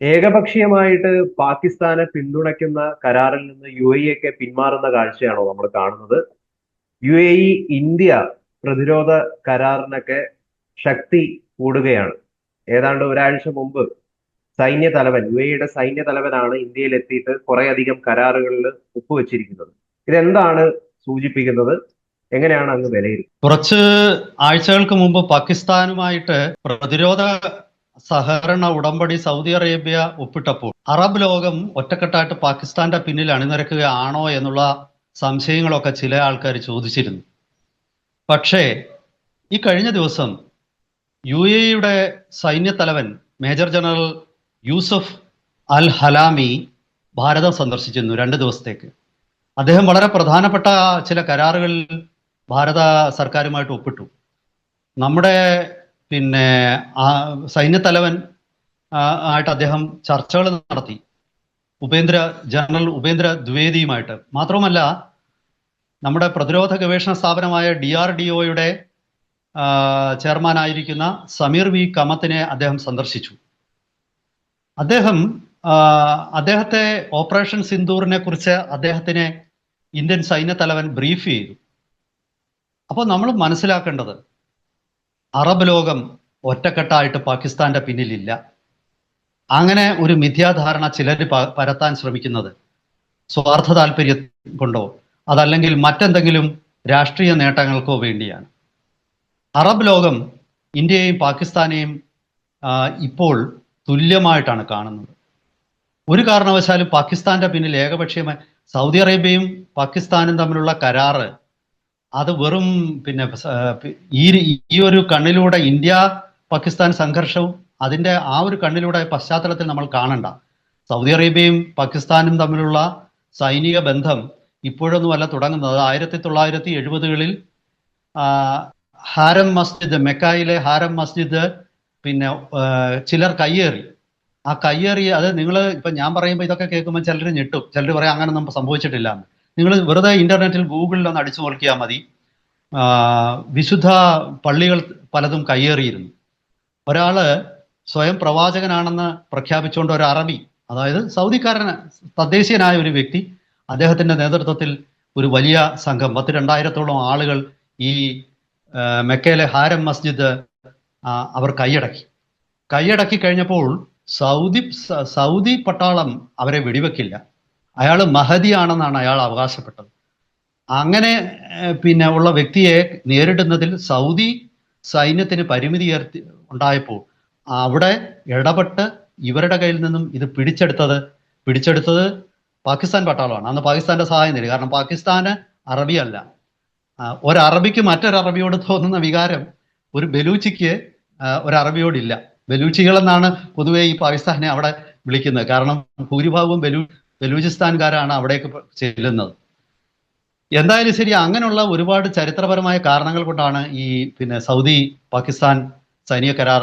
ഏകപക്ഷീയമായിട്ട് പാകിസ്ഥാനെ പിന്തുണയ്ക്കുന്ന കരാറിൽ നിന്ന് യു എ ഒക്കെ പിന്മാറുന്ന കാഴ്ചയാണോ നമ്മൾ കാണുന്നത്? യു എ ഇ ഇന്ത്യ പ്രതിരോധ കരാറിനൊക്കെ ശക്തി കൂടുകയാണ്. ഏതാണ്ട് ഒരാഴ്ച മുമ്പ് സൈന്യ തലവൻ യു എയുടെ സൈന്യ തലവനാണ് ഇന്ത്യയിൽ എത്തിയിട്ട് കുറെ അധികം കരാറുകളിൽ ഒപ്പുവെച്ചിരിക്കുന്നത്. ഇതെന്താണ് സൂചിപ്പിക്കുന്നത്? എങ്ങനെയാണ് അങ്ങ് വിലയിരുത്തുന്നത്? കുറച്ച് ആഴ്ചകൾക്ക് മുമ്പ് പാകിസ്ഥാനുമായിട്ട് പ്രതിരോധ സഹകരണ ഉടമ്പടി സൗദി അറേബ്യ ഒപ്പിട്ടപ്പോൾ അറബ് ലോകം ഒറ്റക്കെട്ടായിട്ട് പാകിസ്ഥാന്റെ പിന്നിൽ അണിനിരക്കുകയാണോ എന്നുള്ള സംശയങ്ങളൊക്കെ ചില ആൾക്കാർ ചോദിച്ചിരുന്നു. പക്ഷേ ഈ കഴിഞ്ഞ ദിവസം യു എയുടെ സൈന്യത്തലവൻ major general Yusuf Al Halami ഭാരതം സന്ദർശിച്ചിരുന്നു രണ്ട് ദിവസത്തേക്ക്. അദ്ദേഹം വളരെ പ്രധാനപ്പെട്ട ചില കരാറുകളിൽ ഭാരത സർക്കാരുമായിട്ട് ഒപ്പിട്ടു. നമ്മുടെ പിന്നെ സൈന്യത്തലവൻ ആയിട്ട് അദ്ദേഹം ചർച്ചകൾ നടത്തി. ഉപേന്ദ്ര ജനറൽ ഉപേന്ദ്ര ദ്വിവേദിയുമായിട്ട്. മാത്രവുമല്ല നമ്മുടെ പ്രതിരോധ ഗവേഷണ സ്ഥാപനമായ ഡി ആർ ഡി ഒയുടെ ചെയർമാനായിരിക്കുന്ന സമീർ വി. കമത്തിനെ അദ്ദേഹം സന്ദർശിച്ചു. അദ്ദേഹം അദ്ദേഹത്തെ ഓപ്പറേഷൻ സിന്ദൂറിനെ കുറിച്ച് അദ്ദേഹത്തിനെ ഇന്ത്യൻ സൈന്യത്തലവൻ ബ്രീഫ് ചെയ്തു. അപ്പോൾ നമ്മൾ മനസ്സിലാക്കേണ്ടത് അറബ് ലോകം ഒറ്റക്കെട്ടായിട്ട് പാകിസ്ഥാന്റെ പിന്നിലില്ല. അങ്ങനെ ഒരു മിഥ്യാധാരണ ചിലർ പരത്താൻ ശ്രമിക്കുന്നത് സ്വാർത്ഥ താല്പര്യം കൊണ്ടോ അതല്ലെങ്കിൽ മറ്റെന്തെങ്കിലും രാഷ്ട്രീയ നേട്ടങ്ങൾക്കോ വേണ്ടിയാണ്. അറബ് ലോകം ഇന്ത്യയെയും പാകിസ്ഥാനെയും ഇപ്പോൾ തുല്യമായിട്ടാണ് കാണുന്നത്. ഒരു കാരണവശാലും പാകിസ്ഥാന്റെ പിന്നിൽ ഏകപക്ഷീയമായി സൗദി അറേബ്യയും പാകിസ്ഥാനും തമ്മിലുള്ള കരാറ് അത് വെറും പിന്നെ ഈ ഈ ഒരു കണ്ണിലൂടെ ഇന്ത്യ പാകിസ്ഥാൻ സംഘർഷവും അതിന്റെ ആ ഒരു കണ്ണിലൂടെ പശ്ചാത്തലത്തിൽ നമ്മൾ കാണണ്ട. സൗദി അറേബ്യയും പാകിസ്ഥാനും തമ്മിലുള്ള സൈനിക ബന്ധം ഇപ്പോഴൊന്നുമല്ല തുടങ്ങുന്നത്. ആയിരത്തി തൊള്ളായിരത്തി എഴുപതുകളിൽ ഹാരം മസ്ജിദ് മെക്കായിലെ ഹാരം മസ്ജിദ് പിന്നെ ചിലർ കയ്യേറി. ആ കയ്യേറി അത് നിങ്ങൾ ഇപ്പം ഞാൻ പറയുമ്പോൾ ഇതൊക്കെ കേൾക്കുമ്പോൾ ചിലർ ഞെട്ടും. ചിലർ പറയാം അങ്ങനെ നമുക്ക് സംഭവിച്ചിട്ടില്ല നിങ്ങൾ വെറുതെ ഇന്റർനെറ്റിൽ ഗൂഗിളിൽ ഒന്ന് അടിച്ചു നോക്കിയാൽ മതി. വിശുദ്ധ പള്ളികൾ പലതും കയ്യേറിയിരുന്നു. ഒരാൾ സ്വയം പ്രവാചകനാണെന്ന് പ്രഖ്യാപിച്ചുകൊണ്ട് ഒരു അറബി അതായത് സൗദിക്കാരൻ തദ്ദേശീയനായ ഒരു വ്യക്തി അദ്ദേഹത്തിന്റെ നേതൃത്വത്തിൽ ഒരു വലിയ സംഘം പത്ത് രണ്ടായിരത്തോളം ആളുകൾ ഈ മെക്കയിലെ ഹാരം മസ്ജിദ് അവർ കൈയടക്കി. കൈയടക്കി കഴിഞ്ഞപ്പോൾ സൗദി സൗദി പട്ടാളം അവരെ വെടിവെക്കില്ല. അയാൾ മഹദിയാണെന്നാണ് അയാൾ അവകാശപ്പെട്ടത്. അങ്ങനെ പിന്നെ ഉള്ള വ്യക്തിയെ നേരിടുന്നതിൽ സൗദി സൈന്യത്തിന് പരിമിതി ഏർത്തി ഉണ്ടായപ്പോൾ അവിടെ ഇടപെട്ട് ഇവരുടെ കയ്യിൽ നിന്നും ഇത് പിടിച്ചെടുത്തത് പിടിച്ചെടുത്തത് പാകിസ്ഥാൻ പട്ടാളമാണ്. അന്ന് പാകിസ്ഥാന്റെ സഹായം നേടി. കാരണം പാകിസ്ഥാന് അറബിയല്ല. ഒരു അറബിക്ക് മറ്റൊരു അറബിയോട് തോന്നുന്ന വികാരം ഒരു ബലൂച്ചിക്ക് ഒരു അറബിയോടില്ല ബലൂച്ചികൾ എന്നാണ് പൊതുവെ ഈ പാകിസ്ഥാനെ അവിടെ വിളിക്കുന്നത്. കാരണം ഭൂരിഭാഗവും ബലൂ ബലൂചിസ്ഥാൻകാരാണ് അവിടേക്ക് ചെല്ലുന്നത്. എന്തായാലും ശരി അങ്ങനെയുള്ള ഒരുപാട് ചരിത്രപരമായ കാരണങ്ങൾ കൊണ്ടാണ് ഈ പിന്നെ സൗദി പാകിസ്ഥാൻ സൈനിക കരാർ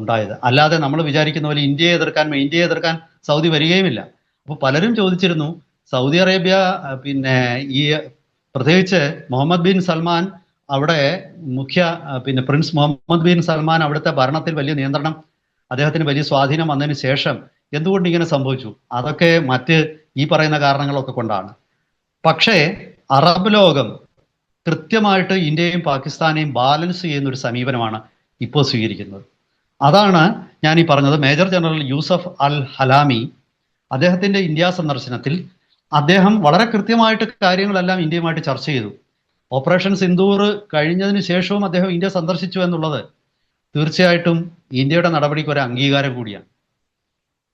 ഉണ്ടായത്. അല്ലാതെ നമ്മൾ വിചാരിക്കുന്ന പോലെ ഇന്ത്യയെ എതിർക്കാൻ ഇന്ത്യയെ എതിർക്കാൻ സൗദി വരികയുമില്ല. അപ്പോൾ പലരും ചോദിച്ചിരുന്നു സൗദി അറേബ്യ പിന്നെ ഈ പ്രത്യേകിച്ച് മുഹമ്മദ് ബിൻ സൽമാൻ അവിടെ മുഖ്യ പിന്നെ പ്രിൻസ് മുഹമ്മദ് ബിൻ സൽമാൻ അവിടുത്തെ ഭരണത്തിൽ വലിയ നിയന്ത്രണം അദ്ദേഹത്തിന് വലിയ സ്വാധീനം വന്നതിന് ശേഷം എന്തുകൊണ്ട് ഇങ്ങനെ സംഭവിച്ചു? അതൊക്കെ മറ്റ് ഈ പറയുന്ന കാരണങ്ങളൊക്കെ കൊണ്ടാണ്. പക്ഷേ അറബ് ലോകം കൃത്യമായിട്ട് ഇന്ത്യയും പാകിസ്ഥാനെയും ബാലൻസ് ചെയ്യുന്ന ഒരു സമീപനമാണ് ഇപ്പോൾ സ്വീകരിക്കുന്നത്. അതാണ് ഞാൻ ഈ പറഞ്ഞത് major general Yusuf Al Halami. അദ്ദേഹത്തിന്റെ ഇന്ത്യ സന്ദർശനത്തിൽ അദ്ദേഹം വളരെ കൃത്യമായിട്ട് കാര്യങ്ങളെല്ലാം ഇന്ത്യയുമായിട്ട് ചർച്ച ചെയ്തു. ഓപ്പറേഷൻ സിന്ദൂർ കഴിഞ്ഞതിന് ശേഷവും അദ്ദേഹം ഇന്ത്യ സന്ദർശിച്ചു എന്നുള്ളത് തീർച്ചയായിട്ടും ഇന്ത്യയുടെ നടപടിക്ക് ഒരു അംഗീകാരം കൂടിയാണ്.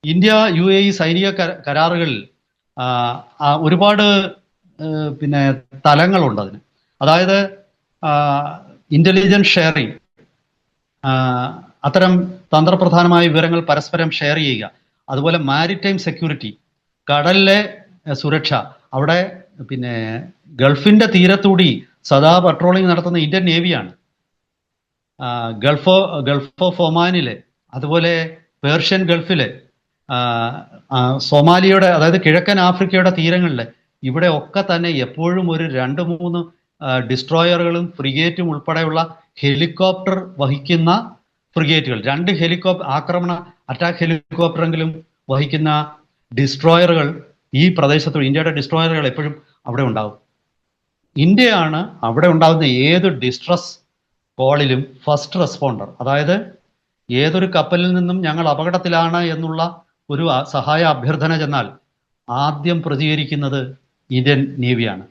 ഇന്ത്യ യു എ ഇ സൈനിക കരാറുകളിൽ ഒരുപാട് പിന്നെ തലങ്ങളുണ്ട് അതിന്. അതായത് ഇന്റലിജൻസ് ഷെയറിങ് അത്തരം തന്ത്രപ്രധാനമായ വിവരങ്ങൾ പരസ്പരം ഷെയർ ചെയ്യുക. അതുപോലെ മാരിടൈം സെക്യൂരിറ്റി കടലിലെ സുരക്ഷ. അവിടെ പിന്നെ ഗൾഫിന്റെ തീരത്തൂടി സദാ പട്രോളിംഗ് നടത്തുന്ന ഇന്ത്യൻ നേവിയാണ് ഗൾഫോ ഗൾഫ് ഓഫ് ഒമാനിലെ അതുപോലെ പേർഷ്യൻ ഗൾഫിലെ ആ, അതായത് കിഴക്കൻ ആഫ്രിക്കയുടെ തീരങ്ങളിലെ ഇവിടെ ഒക്കെ തന്നെ എപ്പോഴും ഒരു രണ്ട് മൂന്ന് ഡിസ്ട്രോയറുകളും ഫ്രിഗേറ്റും ഉൾപ്പെടെയുള്ള ഹെലികോപ്റ്റർ വഹിക്കുന്ന ഫ്രിഗേറ്റുകൾ രണ്ട് ഹെലികോപ്റ്റർ ആക്രമണ അറ്റാക്ക് ഹെലികോപ്റ്ററെങ്കിലും വഹിക്കുന്ന ഡിസ്ട്രോയറുകൾ ഈ പ്രദേശത്ത് ഇന്ത്യയുടെ ഡിസ്ട്രോയറുകൾ എപ്പോഴും അവിടെ ഉണ്ടാവും. ഇന്ത്യയാണ് അവിടെ ഉണ്ടാകുന്ന ഏത് ഡിസ്ട്രസ് കോളിലും ഫസ്റ്റ് റെസ്പോണ്ടർ അതായത് ഏതൊരു കപ്പലിൽ നിന്നും ഞങ്ങൾ അപകടത്തിലാണ് എന്നുള്ള ഒരു സഹായ അഭ്യർത്ഥന ചെന്നാൽ ആദ്യം പ്രതികരിക്കുന്നത് ഇന്ത്യൻ നേവിയാണ്.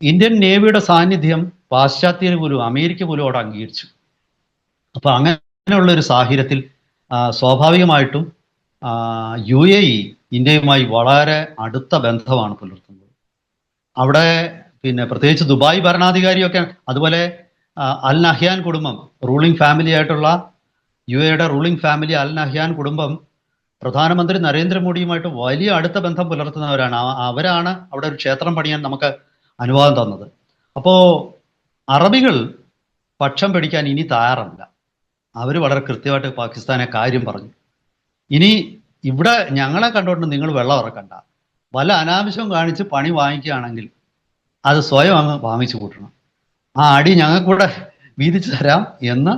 ഇന്ത്യൻ നേവിയുടെ സാന്നിധ്യം പാശ്ചാത്യ പോലും അമേരിക്ക പോലും അവിടെ അംഗീകരിച്ചു. അപ്പൊ അങ്ങനെയുള്ള ഒരു സാഹചര്യത്തിൽ സ്വാഭാവികമായിട്ടും യു എ ഇ ഇന്ത്യയുമായി വളരെ അടുത്ത ബന്ധമാണ് പുലർത്തുന്നത്. അവിടെ പിന്നെ പ്രത്യേകിച്ച് ദുബായ് ഭരണാധികാരിയൊക്കെ അതുപോലെ അൽ നഹ്യാൻ കുടുംബം റൂളിംഗ് ഫാമിലി ആയിട്ടുള്ള യു എയുടെ റൂളിംഗ് ഫാമിലി അൽ നഹ്യാൻ കുടുംബം പ്രധാനമന്ത്രി നരേന്ദ്രമോദിയുമായിട്ട് വലിയ അടുത്ത ബന്ധം പുലർത്തുന്നവരാണ്. അവരാണ് അവിടെ ഒരു ക്ഷേത്രം പണിയാൻ നമുക്ക് അനുവാദം തന്നത്. അപ്പോ അറബികൾ പക്ഷം പിടിക്കാൻ ഇനി തയ്യാറല്ല. അവർ വളരെ കൃത്യമായിട്ട് പാകിസ്ഥാനെ കാര്യം പറഞ്ഞു. ഇനി ഇവിടെ ഞങ്ങളെ കണ്ടുകൊണ്ട് നിങ്ങൾ വെള്ളം ഇറക്കണ്ട. വല്ല അനാവശ്യം കാണിച്ച് പണി വാങ്ങിക്കുകയാണെങ്കിൽ അത് സ്വയം അങ്ങ് വാങ്ങിച്ചു കൂട്ടണം. ആ അടി ഞങ്ങൾക്കൂടെ വീതിച്ചു തരാം എന്ന്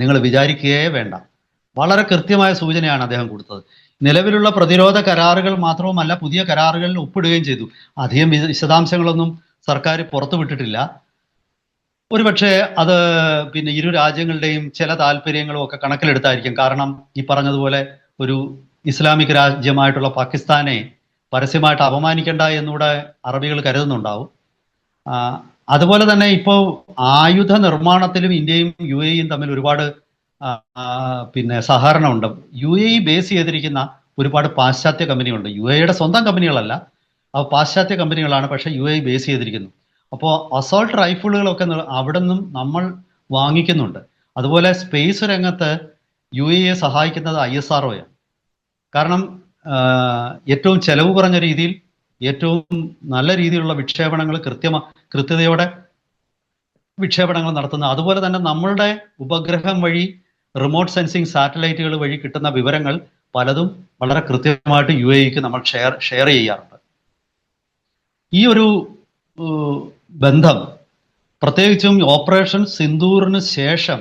നിങ്ങൾ വിചാരിക്കുകയേ വേണ്ട. വളരെ കൃത്യമായ സൂചനയാണ് അദ്ദേഹം കൊടുത്തത്. നിലവിലുള്ള പ്രതിരോധ കരാറുകൾ മാത്രവുമല്ല പുതിയ കരാറുകളിൽ ഒപ്പിടുകയും ചെയ്തു. അധികം വിശ- വിശദാംശങ്ങളൊന്നും സർക്കാർ പുറത്തുവിട്ടിട്ടില്ല. ഒരുപക്ഷെ അത് പിന്നെ ഇരു രാജ്യങ്ങളുടെയും ചില താല്പര്യങ്ങളും ഒക്കെ കണക്കിലെടുത്തായിരിക്കും. കാരണം ഈ പറഞ്ഞതുപോലെ ഒരു ഇസ്ലാമിക് രാജ്യമായിട്ടുള്ള പാകിസ്ഥാനെ പരസ്യമായിട്ട് അപമാനിക്കേണ്ട എന്നൂടെ അറബികൾ കരുതുന്നുണ്ടാവും. അതുപോലെ തന്നെ ഇപ്പോൾ ആയുധ നിർമ്മാണത്തിലും ഇന്ത്യയും യു എയും തമ്മിൽ ഒരുപാട് ആ, സഹകരണം പിന്നെ സഹകരണമുണ്ട്. യു എ ബേസ് ചെയ്തിരിക്കുന്ന ഒരുപാട് പാശ്ചാത്യ കമ്പനികളുണ്ട്. യു എയുടെ സ്വന്തം കമ്പനികളല്ല. അവ പാശ്ചാത്യ കമ്പനികളാണ് പക്ഷേ യു എ ബേസ് ചെയ്തിരിക്കുന്നു. അപ്പോൾ അസോൾട്ട് റൈഫിളുകളൊക്കെ അവിടെ നിന്നും നമ്മൾ വാങ്ങിക്കുന്നുണ്ട്. അതുപോലെ സ്പേസ് രംഗത്ത് യു എയെ സഹായിക്കുന്നത് ഐ എസ് കാരണം ഏറ്റവും ചെലവ് കുറഞ്ഞ രീതിയിൽ ഏറ്റവും നല്ല രീതിയിലുള്ള വിക്ഷേപണങ്ങൾ കൃത്യമാ കൃത്യതയോടെ വിക്ഷേപണങ്ങൾ നടത്തുന്ന അതുപോലെ തന്നെ നമ്മളുടെ ഉപഗ്രഹം വഴി റിമോട്ട് സെൻസിങ് സാറ്റലൈറ്റുകൾ വഴി കിട്ടുന്ന വിവരങ്ങൾ പലതും വളരെ കൃത്യമായിട്ട് യു എക്ക് നമ്മൾ ഷെയർ ഷെയർ ചെയ്യാറുണ്ട്. ഈ ഒരു ബന്ധം പ്രത്യേകിച്ചും ഓപ്പറേഷൻ സിന്ദൂറിന് ശേഷം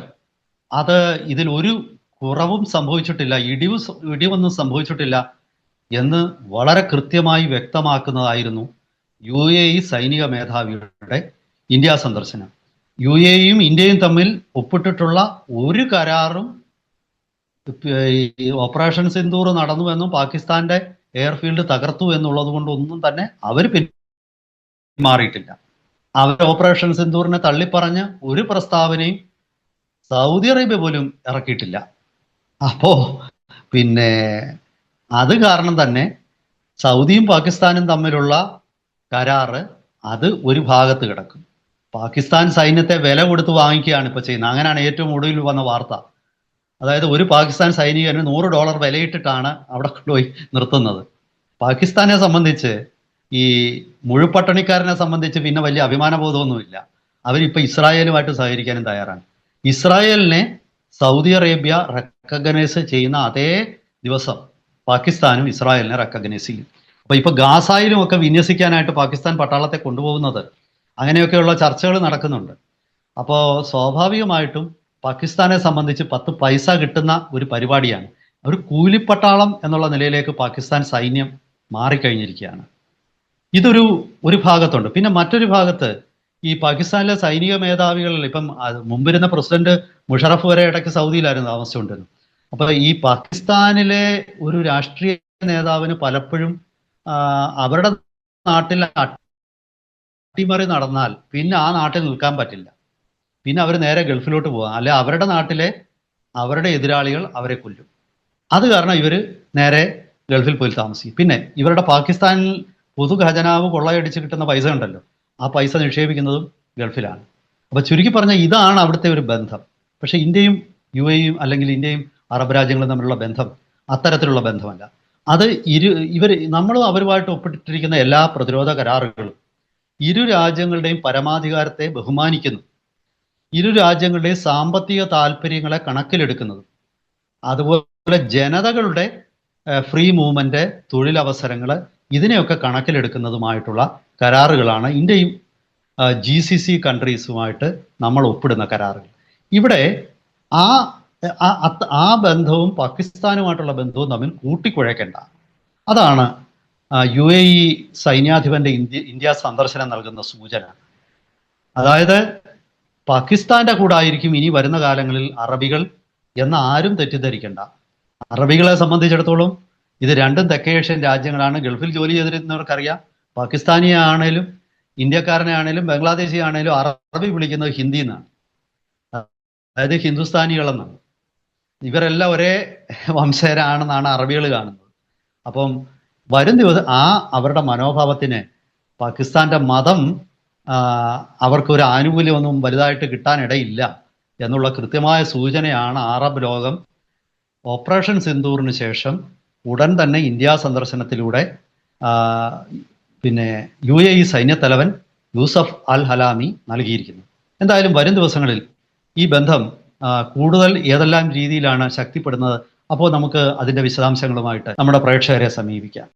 അത് ഇതിൽ ഒരു കുറവും സംഭവിച്ചിട്ടില്ല ഇടിവ് ഇടിവൊന്നും സംഭവിച്ചിട്ടില്ല എന്ന് വളരെ കൃത്യമായി വ്യക്തമാക്കുന്നതായിരുന്നു യു എ ഇ സൈനിക മേധാവിയുടെ ഇന്ത്യ സന്ദർശനം. യു എയും ഇന്ത്യയും തമ്മിൽ ഒപ്പിട്ടിട്ടുള്ള ഒരു കരാറും ഓപ്പറേഷൻ സിന്ദൂർ നടന്നുവെന്നും പാകിസ്ഥാന്റെ എയർഫീൽഡ് തകർത്തു എന്നുള്ളത് കൊണ്ട് ഒന്നും തന്നെ അവർ പിന്മാറിയിട്ടില്ല അവർ ഓപ്പറേഷൻ സിന്ദൂറിനെ തള്ളിപ്പറഞ്ഞ് ഒരു പ്രസ്താവനയും സൗദി അറേബ്യ പോലും ഇറക്കിയിട്ടില്ല. അപ്പോ പിന്നെ അത് കാരണം തന്നെ സൗദിയും പാകിസ്ഥാനും തമ്മിലുള്ള കരാറ് അത് ഒരു ഭാഗത്ത് കിടക്കും. പാകിസ്ഥാൻ സൈന്യത്തെ വില കൊടുത്ത് വാങ്ങിക്കുകയാണ് ഇപ്പൊ ചെയ്യുന്നത്. അങ്ങനെയാണ് ഏറ്റവും ഒടുവിൽ വന്ന വാർത്ത. അതായത് ഒരു പാകിസ്ഥാൻ സൈനികന് നൂറ് ഡോളർ വിലയിട്ടിട്ടാണ് അവിടെ കൊണ്ടുപോയി നിർത്തുന്നത്. പാകിസ്ഥാനെ സംബന്ധിച്ച് ഈ മുഴുപട്ടണിക്കാരനെ സംബന്ധിച്ച് പിന്നെ വലിയ അഭിമാനബോധമൊന്നുമില്ല. അവരിപ്പൊ ഇസ്രായേലുമായിട്ട് സഹകരിക്കാനും തയ്യാറാണ്. ഇസ്രായേലിനെ സൗദി അറേബ്യ റെക്കഗ്നൈസ് ചെയ്യുന്ന അതേ ദിവസം പാകിസ്ഥാനും ഇസ്രായേലിനെ റെക്കഗ്നൈസ് ചെയ്യും. അപ്പൊ ഇപ്പൊ ഗാസായിലും ഒക്കെ വിന്യസിക്കാനായിട്ട് പാകിസ്ഥാൻ പട്ടാളത്തെ കൊണ്ടുപോകുന്നത് അങ്ങനെയൊക്കെയുള്ള ചർച്ചകൾ നടക്കുന്നുണ്ട്. അപ്പോൾ സ്വാഭാവികമായിട്ടും പാകിസ്ഥാനെ സംബന്ധിച്ച് പത്ത് പൈസ കിട്ടുന്ന ഒരു പരിപാടിയാണ്. ഒരു കൂലിപ്പട്ടാളം എന്നുള്ള നിലയിലേക്ക് പാകിസ്ഥാൻ സൈന്യം മാറിക്കഴിഞ്ഞിരിക്കുകയാണ്. ഇതൊരു ഒരു ഭാഗത്തുണ്ട്. പിന്നെ മറ്റൊരു ഭാഗത്ത് ഈ പാകിസ്ഥാനിലെ സൈനിക മേധാവികളിൽ ഇപ്പം മുമ്പിരുന്ന പ്രസിഡന്റ് മുഷറഫ് വരെ ഇടയ്ക്ക് സൗദിയിലായിരുന്നു താമസിച്ചുകൊണ്ടിരുന്നു അപ്പൊ ഈ പാകിസ്ഥാനിലെ ഒരു രാഷ്ട്രീയ നേതാവിന് പലപ്പോഴും അവരുടെ നാട്ടിൽ അട്ടിമറി നടന്നാൽ പിന്നെ ആ നാട്ടിൽ നിൽക്കാൻ പറ്റില്ല. പിന്നെ അവർ നേരെ ഗൾഫിലോട്ട് പോകാം അല്ലെ അവരുടെ നാട്ടിലെ അവരുടെ എതിരാളികൾ അവരെ കൊല്ലും. അത് കാരണം ഇവർ നേരെ ഗൾഫിൽ പോയി താമസിക്കും. പിന്നെ ഇവരുടെ പാകിസ്ഥാനിൽ പൊതു ഖജനാവ് കൊള്ളയടിച്ച് കിട്ടുന്ന പൈസ ഉണ്ടല്ലോ. ആ പൈസ നിക്ഷേപിക്കുന്നതും ഗൾഫിലാണ്. അപ്പൊ ചുരുക്കി പറഞ്ഞാൽ ഇതാണ് അവിടുത്തെ ഒരു ബന്ധം. പക്ഷെ ഇന്ത്യയും യു എയും അല്ലെങ്കിൽ ഇന്ത്യയും അറബ് രാജ്യങ്ങളും തമ്മിലുള്ള ബന്ധം അത്തരത്തിലുള്ള ബന്ധമല്ല. അത് ഇരു ഇവർ നമ്മളും അവരുമായിട്ട് ഒപ്പിട്ടിരിക്കുന്ന എല്ലാ പ്രതിരോധ കരാറുകളും ഇരു രാജ്യങ്ങളുടെയും പരമാധികാരത്തെ ബഹുമാനിക്കുന്നു. ഇരു രാജ്യങ്ങളുടെയും സാമ്പത്തിക താല്പര്യങ്ങളെ കണക്കിലെടുക്കുന്നത്. അതുപോലെ ജനതകളുടെ ഫ്രീ മൂവ്മെന്റ് തൊഴിലവസരങ്ങൾ ഇതിനെയൊക്കെ കണക്കിലെടുക്കുന്നതുമായിട്ടുള്ള കരാറുകളാണ് ഇന്ത്യയും ജി സി സി കൺട്രീസുമായിട്ട് നമ്മൾ ഒപ്പിടുന്ന കരാറുകൾ. ഇവിടെ ആ ആ ബന്ധവും പാകിസ്ഥാനുമായിട്ടുള്ള ബന്ധവും തമ്മിൽ കൂട്ടിക്കുഴയ്ക്കേണ്ട അതാണ് യു എ ഇ സൈന്യാധിപന്റെ ഇന്ത്യ ഇന്ത്യ സന്ദർശനം നൽകുന്ന സൂചന. അതായത് പാകിസ്ഥാന്റെ കൂടായിരിക്കും ഇനി വരുന്ന കാലങ്ങളിൽ അറബികൾ എന്ന് ആരും തെറ്റിദ്ധരിക്കണ്ട. അറബികളെ സംബന്ധിച്ചിടത്തോളം ഇത് രണ്ടും തെക്കേഷ്യൻ രാജ്യങ്ങളാണ്. ഗൾഫിൽ ജോലി ചെയ്തിരുന്നവർക്കറിയാം. പാകിസ്ഥാനിയെ ആണേലും ഇന്ത്യക്കാരനെ ആണേലും ബംഗ്ലാദേശി ആണേലും അറബി വിളിക്കുന്നത് ഹിന്ദി എന്നാണ് അതായത് ഹിന്ദുസ്ഥാനികൾ എന്നാണ് ഇവരെല്ലാം ഒരേ വംശജരാണെന്നാണ് അറബികൾ കാണുന്നത്. അപ്പം വരും ദിവസം ആ അവരുടെ മനോഭാവത്തിന് പാകിസ്ഥാന്റെ മതം അവർക്കൊരു ആനുകൂല്യമൊന്നും വലുതായിട്ട് കിട്ടാനിടയില്ല എന്നുള്ള കൃത്യമായ സൂചനയാണ് അറബ് ലോകം. ഓപ്പറേഷൻ സിന്ദൂറിന് ശേഷം ഉടൻ തന്നെ ഇന്ത്യ സന്ദർശനത്തിലൂടെ പിന്നെ യു എ ഇ സൈന്യത്തലവൻ യൂസഫ് അൽ ഹലാമി നൽകിയിരിക്കുന്നു. എന്തായാലും വരും ദിവസങ്ങളിൽ ഈ ബന്ധം കൂടുതൽ ഏതെല്ലാം രീതിയിലാണ് ശക്തിപ്പെടുന്നത് അപ്പോൾ നമുക്ക് അതിന്റെ വിശദാംശങ്ങളുമായിട്ട് നമ്മുടെ പ്രേക്ഷകരെ സമീപിക്കാം.